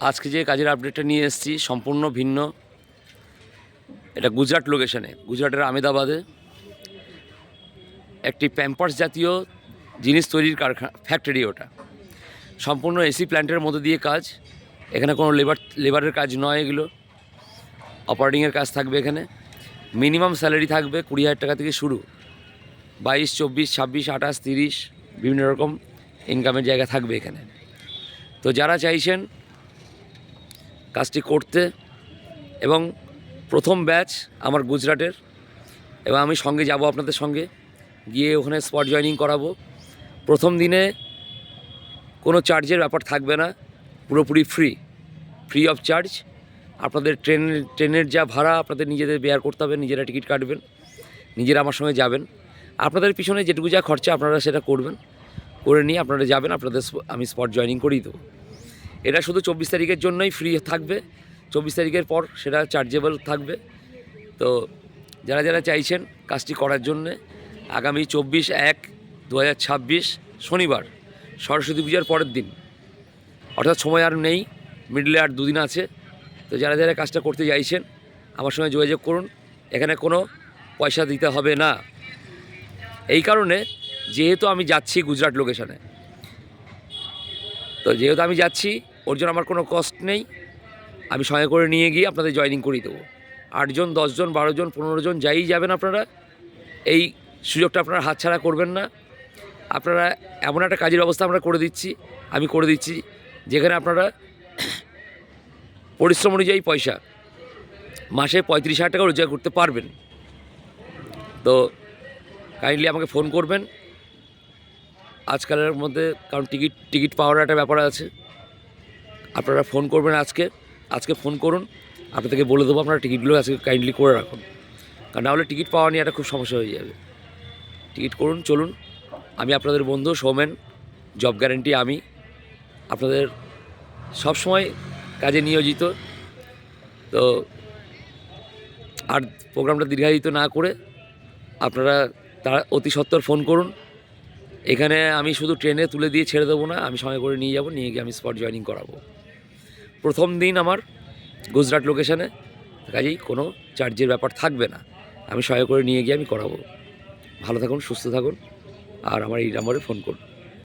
আজকে যে কাজের আপডেটটা নিয়ে এসেছি, সম্পূর্ণ ভিন্ন। এটা গুজরাট লোকেশনে গুজরাটের আমেদাবাদে একটি প্যাম্পার্স জাতীয় জিনিস তৈরির কারখানা ফ্যাক্টরি ওটা। সম্পূর্ণ এসি প্ল্যান্টের মধ্যে দিয়ে কাজ। এখানে কোনো লেবার লেবারের কাজ নয় এগুলো। অপারেটিংয়ের কাজ থাকবে এখানে। মিনিমাম স্যালারি থাকবে কুড়ি হাজার টাকা থেকে শুরু। বাইশ, চব্বিশ, ছাব্বিশ, আঠাশ, তিরিশ, বিভিন্ন রকম ইনকামের জায়গা থাকবে এখানে। তো যারা চাইছেন কাজটি করতে এবং প্রথম ব্যাচ আমার গুজরাটের। এবং আমি সঙ্গে যাব আপনাদের সঙ্গে। গিয়ে ওখানে স্পট জয়নিং করাবো। প্রথম দিনে কোনো চার্জের ব্যাপার থাকবে না। পুরোপুরি ফ্রি ফ্রি অফ চার্জ আপনাদের ট্রেন ট্রেনের যা ভাড়া আপনাদের নিজেদের বেয়ার করতে হবে, নিজেরা টিকিট কাটবেন। নিজেরা আমার সঙ্গে যাবেন। আপনাদের পিছনে যেটুকু যা খরচা আপনারা সেটা করবেন। করে নিয়ে আপনারা যাবেন, আপনাদের আমি স্পট জয়নিং করিয়ে দেবো। এটা শুধু চব্বিশ তারিখের জন্যই ফ্রি থাকবে। চব্বিশ তারিখের পর সেটা চার্জেবল থাকবে। তো যারা যারা চাইছেন কাজটি করার জন্যে, আগামী চব্বিশ এক দু শনিবার, সরস্বতী পূজার পরের দিন। অর্থাৎ সময় আর নেই মিডলে আর দুদিন আছে। তো যারা যারা কাজটা করতে চাইছেন, আমার সঙ্গে যোগাযোগ করুন। এখানে কোনো পয়সা দিতে হবে না। এই কারণে যেহেতু আমি যাচ্ছি গুজরাট লোকেশনে তো যেহেতু আমি যাচ্ছি ওর জন্য আমার কোনো কস্ট নেই। আমি সঙ্গে করে নিয়ে গিয়ে আপনাদের জয়েনিং করিয়ে দেবো। আটজন, দশজন বারো জন পনেরো জন যাই যাবেন আপনারা, এই সুযোগটা আপনারা হাতছাড়া করবেন না। আপনারা এমন একটা কাজের ব্যবস্থা আমরা করে দিচ্ছি, আমি করে দিচ্ছি, যেখানে আপনারা পরিশ্রম অনুযায়ী পয়সা, মাসে পঁয়ত্রিশ হাজার টাকা রোজগার করতে পারবেন। তো কাইন্ডলি আমাকে ফোন করবেন। আজকালের মধ্যে কারণ টিকিট টিকিট পাওয়ার একটা ব্যাপার আছে। আপনারা ফোন করবেন আজকে আজকে ফোন করুন আপনাদেরকে বলে দেবো আপনারা টিকিটগুলো আজকে কাইন্ডলি করে রাখুন। কারণ নাহলে টিকিট পাওয়া নিয়ে একটা খুব সমস্যা হয়ে যাবে। টিকিট করুন, চলুন। আমি আপনাদের বন্ধু, সৌমেন জব গ্যারেন্টি আমি। আপনাদের সব সময় কাজে নিয়োজিত। তো আর প্রোগ্রামটা দীর্ঘায়িত না করে আপনারা তারা অতি সত্বর ফোন করুন। এখানে আমি শুধু ট্রেনে তুলে দিয়ে ছেড়ে দেবো না, আমি সঙ্গে করে নিয়ে যাব, নিয়ে গিয়ে আমি স্পট জয়েনিং করাবো। প্রথম দিন আমার গুজরাট লোকেশানে কাজেই কোনো চার্জের ব্যাপার থাকবে না। আমি সহায় করে নিয়ে গিয়ে আমি করাবো। ভালো থাকুন, সুস্থ থাকুন, আর আমার এই নাম্বারে ফোন করুন।